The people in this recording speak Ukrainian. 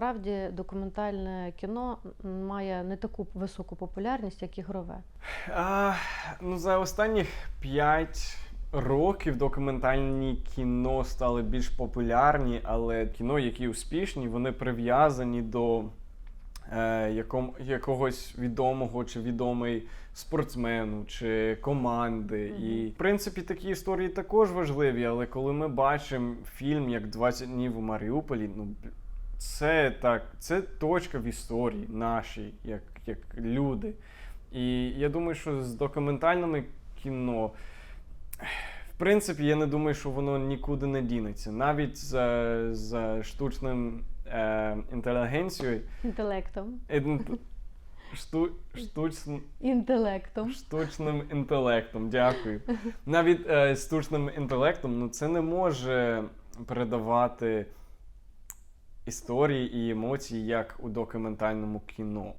насправді документальне кіно має не таку високу популярність, як ігрове. А, ну, за останніх 5 років документальні кіно стали більш популярні, але кіно, які успішні, вони прив'язані до е, яком, якогось відомого чи відомий спортсмену чи команди. Мгм. І в принципі такі історії також важливі, але коли ми бачимо фільм як 20 днів у Маріуполі, ну це так, це точка в історії нашій, як, як люди. І я думаю, що з документальними кіно, в принципі, я не думаю, що воно нікуди не дінеться. Навіть за, за штучним е, інтелігенцією, Інтелектом. шту, штучним, Інтелектом. штучним інтелектом, дякую. Навіть е, штучним інтелектом ну, це не може передавати історії і емоції, як у документальному кіно.